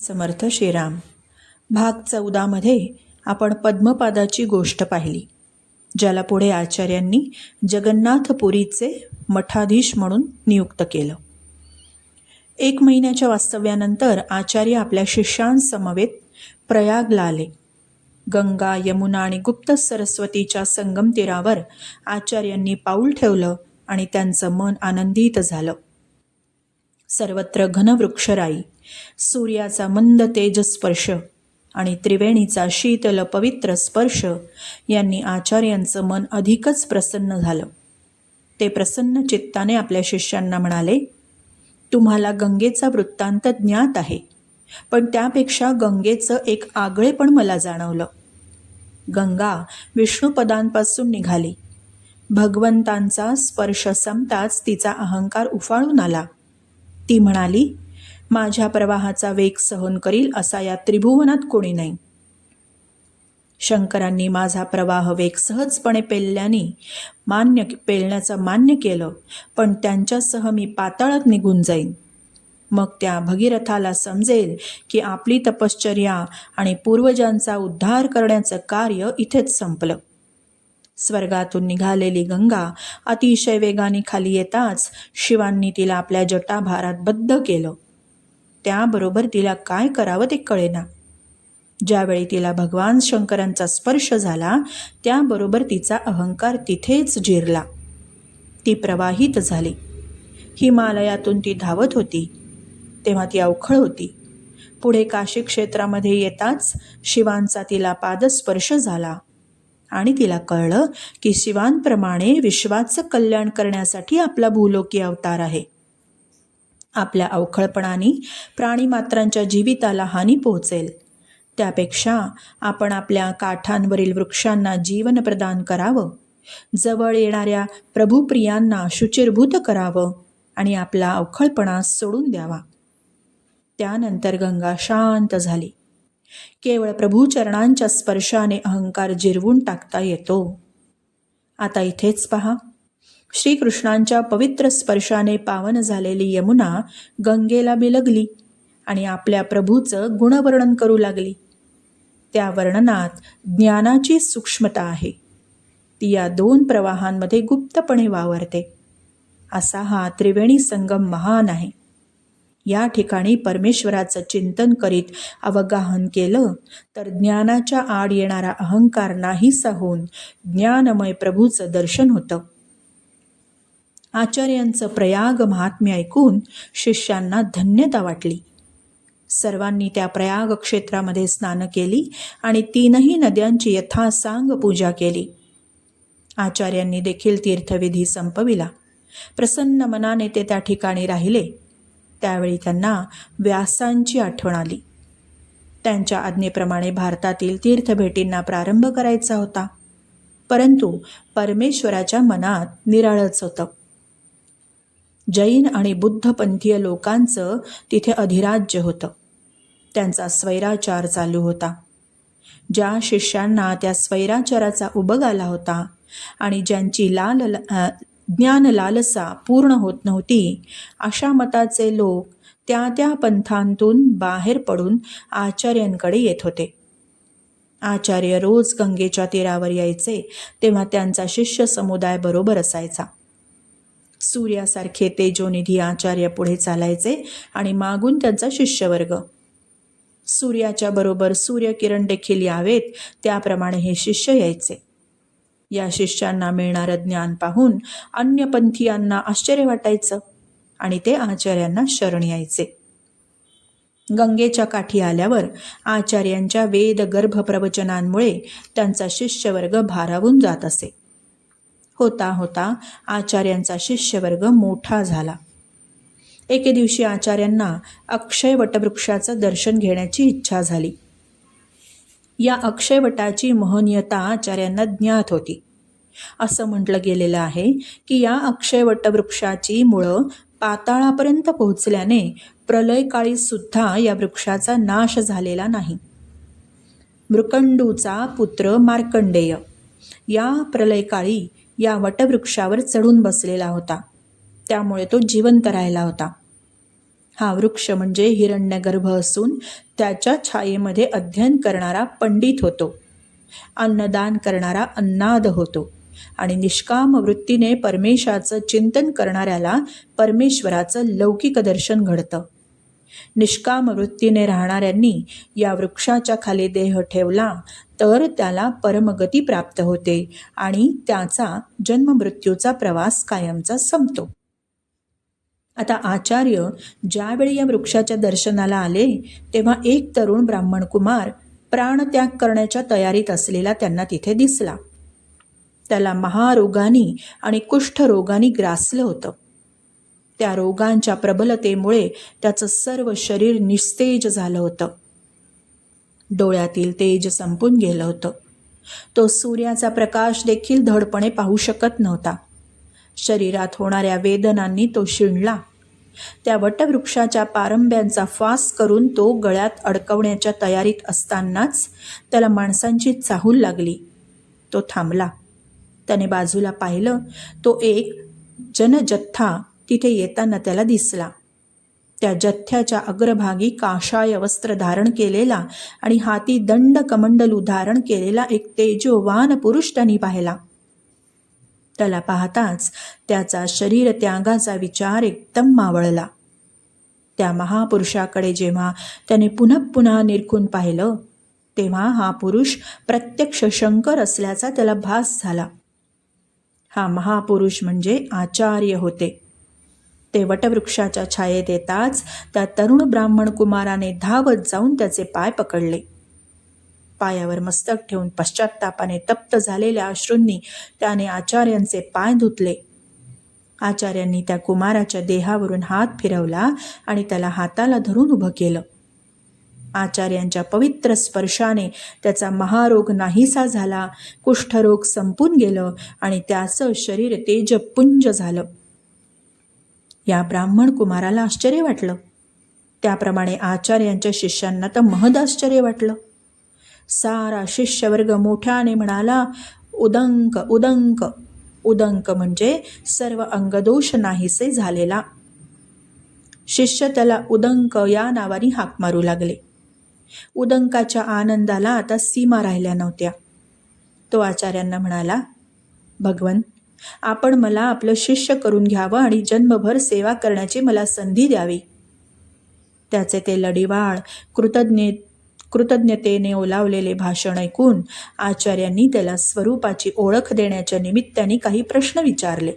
समर्थ श्रीराम. भाग चौदामध्ये आपण पद्मपादाची गोष्ट पाहिली ज्याला पुढे आचार्यांनी जगन्नाथपुरीचे मठाधीश म्हणून नियुक्त केलं. एक महिन्याच्या वास्तव्यानंतर आचार्य आपल्या शिष्यांसमवेत प्रयागला आले गंगा यमुना आणि गुप्त सरस्वतीच्या संगम तीरावर आचार्यांनी पाऊल ठेवलं आणि त्यांचं मन आनंदित झालं. सर्वत्र घनवृक्षराई सूर्याचा मंद तेजस्पर्श आणि त्रिवेणीचा शीतल पवित्र स्पर्श यांनी आचार्यांचं मन अधिकच प्रसन्न झालं. ते प्रसन्न चित्ताने आपल्या शिष्यांना म्हणाले तुम्हाला गंगेचा वृत्तांत ज्ञात आहे पण त्यापेक्षा गंगेचं एक आगळे पण मला जाणवलं. गंगा विष्णुपदांपासून निघाली. भगवंतांचा स्पर्श संपताच तिचा अहंकार उफाळून आला. ती म्हणाली माझ्या प्रवाहाचा वेग सहन करील असा या त्रिभुवनात कोणी नाही. शंकरांनी माझा प्रवाह वेग सहजपणे पेलल्याने मान्य पेलण्याचं मान्य केलं पण त्यांच्यासह मी पाताळात निघून जाईन. मग त्या भगीरथाला समजेल की आपली तपश्चर्या आणि पूर्वजांचा उद्धार करण्याचं कार्य इथेच संपलं. स्वर्गातून निघालेली गंगा अतिशय वेगाने खाली येताच शिवांनी तिला आपल्या जटाभारात बद्ध केलं. त्याबरोबर तिला काय करावं ते कळेना. ज्यावेळी तिला भगवान शंकरांचा स्पर्श झाला त्याबरोबर तिचा अहंकार तिथेच जिरला. ती प्रवाहित झाली. हिमालयातून ती धावत होती. तेव्हा ती अवखळ होती. पुढे काशी क्षेत्रामध्ये येताच शिवांचा तिला पादस्पर्श झाला. आणि तिला कळलं की शिवांप्रमाणे विश्वाचं कल्याण करण्यासाठी आपला भूलोकी अवतार आहे. आपल्या अवखळपणाने प्राणीमात्रांच्या जीविताला हानी पोहोचेल. त्यापेक्षा आपण आपल्या काठांवरील वृक्षांना जीवन प्रदान करावं. जवळ येणाऱ्या प्रभुप्रियांना शुचिरभूत करावं आणि आपला अवखळपणा सोडून द्यावा. त्यानंतर गंगा शांत झाली. केवळ प्रभूचरणांच्या स्पर्शाने अहंकार जिरवून टाकता येतो. आता इथेच पहा. श्रीकृष्णांच्या पवित्र स्पर्शाने पावन झालेली यमुना गंगेला बिलगली आणि आपल्या प्रभूचं गुणवर्णन करू लागली. त्या वर्णनात ज्ञानाची सूक्ष्मता आहे. ती या दोन प्रवाहांमध्ये गुप्तपणे वावरते. असा हा त्रिवेणी संगम महान आहे. या ठिकाणी परमेश्वराचं चिंतन करीत अवगाहन केलं तर ज्ञानाच्या आड येणारा अहंकार नाहीसा होऊन ज्ञानमय प्रभूचं दर्शन होतं. आचार्यांचं प्रयाग महात्म्य ऐकून शिष्यांना धन्यता वाटली. सर्वांनी त्या प्रयाग क्षेत्रामध्ये स्नान केली आणि तीनही नद्यांची यथासांग पूजा केली. आचार्यांनी देखील तीर्थविधी संपविला. प्रसन्न मनाने ते त्या ठिकाणी राहिले. त्यावेळी त्यांना व्यासांची आठवण आली. त्यांच्या आज्ञेप्रमाणे भारतातील तीर्थभेटींना प्रारंभ करायचा होता. परंतु परमेश्वराच्या मनात निराळच होतं. जैन आणि बुद्धपंथीय लोकांचं तिथे अधिराज्य होतं. त्यांचा स्वैराचार चालू होता. ज्या शिष्यांना त्या स्वैराचाराचा उबग आला होता आणि ज्यांची लाल ज्ञान लालसा पूर्ण होत नव्हती अशा मताचे लोक त्या त्या पंथांतून बाहेर पडून आचार्यांकडे येत होते. आचार्य रोज गंगेच्या तीरावर यायचे तेव्हा त्यांचा शिष्य समुदाय बरोबर असायचा. सूर्यासारखे तेजोनिधी आचार्य पुढे चालायचे आणि मागून त्यांचा शिष्यवर्ग. सूर्याच्या बरोबर सूर्यकिरण देखील यावेत त्याप्रमाणे हे शिष्य यायचे. या शिष्यांना मिळणारं ज्ञान पाहून अन्य पंथीयांना आश्चर्य वाटायचं आणि ते आचार्यांना शरण यायचे. गंगेच्या काठी आल्यावर आचार्यांच्या वेद गर्भ प्रवचनांमुळे त्यांचा शिष्यवर्ग भारावून जात असे. होता होता आचार्यांचा शिष्यवर्ग मोठा झाला. एके दिवशी आचार्यांना अक्षय वटवृक्षाचं दर्शन घेण्याची इच्छा झाली. या अक्षयवटाची महनीयता आचार्यांना ज्ञात होती. असं म्हटलं गेलेलं आहे की या अक्षयवटवृक्षाची मुळं पाताळापर्यंत पोहोचल्याने प्रलयकाळीसुद्धा या वृक्षाचा नाश झालेला नाही. मृकंडूचा पुत्र मार्कंडेय. या प्रलयकाळी या वटवृक्षावर चढून बसलेला होता. त्यामुळे तो जिवंत राहिला होता. हा वृक्ष म्हणजे हिरण्यगर्भ असून त्याच्या छायेमध्ये अध्ययन करणारा पंडित होतो. अन्नदान करणारा अन्नाद होतो. आणि निष्काम वृत्तीने परमेशाचं चिंतन करणाऱ्याला परमेश्वराचं लौकिक दर्शन घडतं. निष्काम वृत्तीने राहणाऱ्यांनी या वृक्षाच्या खाली देह ठेवला तर त्याला परमगती प्राप्त होते आणि त्याचा जन्ममृत्यूचा प्रवास कायमचा संपतो. आता आचार्य ज्यावेळी या वृक्षाच्या दर्शनाला आले तेव्हा एक तरुण ब्राह्मण कुमार प्राणत्याग करण्याच्या तयारीत असलेला त्यांना तिथे दिसला. त्याला महारोगानी आणि कुष्ठरोगानी ग्रासलं होतं. त्या रोगांच्या प्रबलतेमुळे त्याचं सर्व शरीर निस्तेज झालं होतं. डोळ्यातील तेज संपून गेलं होतं. तो सूर्याचा प्रकाश देखील धडपणे पाहू शकत नव्हता. शरीरात होणाऱ्या वेदनांनी तो शिणला. त्या वटवृक्षाच्या पारंब्यांचा फास करून तो गळ्यात अडकवण्याच्या तयारीत असतानाच त्याला माणसांची चाहूल लागली. तो थांबला. त्याने बाजूला पाहिलं तो एक जनजथ्था तिथे येताना त्याला दिसला. त्या जथ्याच्या अग्रभागी काशाय वस्त्र धारण केलेला आणि हाती दंड कमंडलू धारण केलेला एक तेजोवान पुरुष त्यांनी पाहिला. त्याला पाहताच त्याचा शरीर त्यागाचा विचार एकदम मावळला. त्या महापुरुषाकडे जेव्हा त्याने पुन्हा पुन्हा निरखून पाहिलं तेव्हा हा पुरुष प्रत्यक्ष शंकर असल्याचा त्याला भास झाला. हा महापुरुष म्हणजे आचार्य होते. ते वटवृक्षाच्या छायेत येताच त्या तरुण ब्राह्मण कुमाराने धावत जाऊन त्याचे पाय पकडले. पायावर मस्तक ठेवून पश्चात्तापाने तप्त झालेल्या अश्रूंनी त्याने आचार्यांचे पाय धुतले. आचार्यांनी त्या कुमाराच्या देहावरून हात फिरवला आणि त्याला हाताला धरून उभं केलं. आचार्यांच्या पवित्र स्पर्शाने त्याचा महारोग नाहीसा झाला कुष्ठरोग संपून गेलं आणि त्याचं शरीर तेजपुंज झालं. या ब्राह्मण कुमाराला आश्चर्य वाटलं. त्याप्रमाणे आचार्यांच्या शिष्यांना तर महद आश्चर्य वाटलं. सारा शिष्यवर्ग मोठ्याने म्हणाला उदंक उदंक उदंक म्हणजे सर्व अंगदोष नाहीसे झालेला. शिष्य त्याला उदंक या नावाने हाक मारू लागले. उदंकाच्या आनंदाला आता सीमा राहिल्या नव्हत्या. तो आचार्यांना म्हणाला भगवन आपण मला आपलं शिष्य करून घ्यावं आणि जन्मभर सेवा करण्याची मला संधी द्यावी. त्याचे ते लढीवाळ कृतज्ञ कृतज्ञतेने ओलावलेले भाषण ऐकून आचार्यांनी त्याला स्वरूपाची ओळख देण्याच्या निमित्ताने काही प्रश्न विचारले.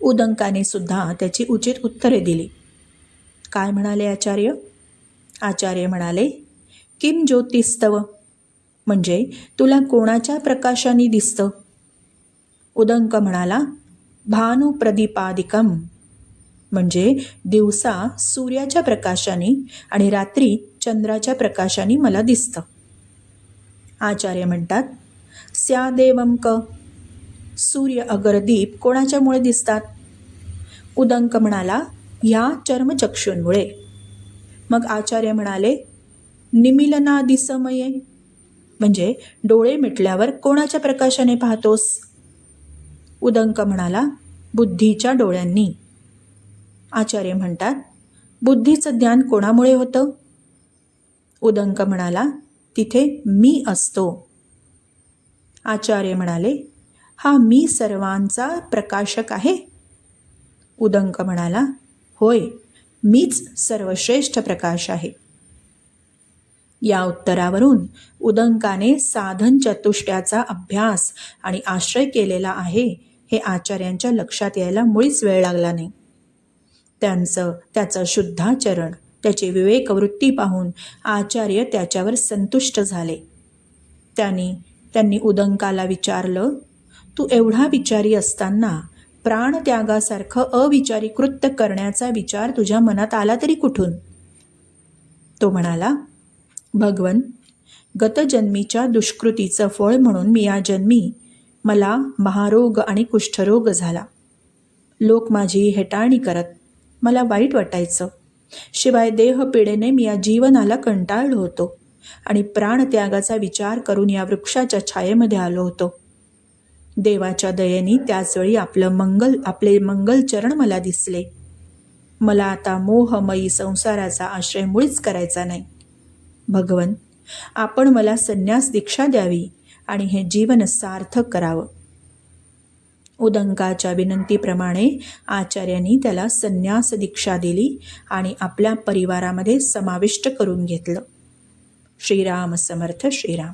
उदंकाने सुद्धा त्याची उचित उत्तरे दिली. काय म्हणाले आचार्य? आचार्य म्हणाले किम ज्योतिस्तव? म्हणजे तुला कोणाच्या प्रकाशाने दिसतं? उदंक म्हणाला भानुप्रदीपादिकम. म्हणजे दिवसा सूर्याच्या प्रकाशाने आणि रात्री चंद्राच्या प्रकाशाने मला दिसतं. आचार्य म्हणतात स्यादेवम क सूर्य अगरदीप कोणाच्यामुळे दिसतात? उदंक म्हणाला ह्या चर्मचक्षूंमुळे. मग आचार्य म्हणाले निमिलना दिसमये म्हणजे डोळे मिटल्यावर कोणाच्या प्रकाशाने पाहतोस? उदंक म्हणाला बुद्धीच्या डोळ्यांनी. आचार्य म्हणतात बुद्धीचं ज्ञान कोणामुळे होतं? उदंक म्हणाला तिथे मी असतो. आचार्य म्हणाले हा मी सर्वांचा प्रकाशक आहे. उदंक म्हणाला होय मीच सर्वश्रेष्ठ प्रकाश आहे. या उत्तरावरून उदंकाने साधन चतुष्ट्याचा अभ्यास आणि आश्रय केलेला आहे हे आचार्यांच्या लक्षात यायला मुळीच वेळ लागला नाही. त्यांचं त्याचं शुद्धाचरण त्याची विवेकवृत्ती पाहून आचार्य त्याच्यावर संतुष्ट झाले. त्यांनी त्यांनी उदंकाला विचारलं तू एवढा विचारी असताना प्राणत्यागासारखं अविचारी कृत्य करण्याचा विचार तुझ्या मनात आला तरी कुठून? तो म्हणाला भगवन गतजन्मीच्या दुष्कृतीचं फळ म्हणून मी या जन्मी मला महारोग आणि कुष्ठरोग झाला. लोक माझी हेटाळणी करत मला वाईट वाटायचं. शिवाय देहपीडेने मी या जीवनाला कंटाळलो होतो आणि प्राणत्यागाचा विचार करून या वृक्षाच्या छायेमध्ये आलो होतो. देवाच्या दयेने त्याचवेळी आपलं मंगल आपले मंगलचरण मला दिसले. मला आता मोहमयी संसाराचा आश्रय मुळीच करायचा नाही. भगवन आपण मला संन्यास दीक्षा द्यावी. आणि हे जीवन सार्थक करावं. उदंकाच्या विनंतीप्रमाणे आचार्यांनी त्याला संन्यास दीक्षा दिली आणि आपल्या परिवारामध्ये समाविष्ट करून घेतलं. श्रीराम समर्थ श्रीराम.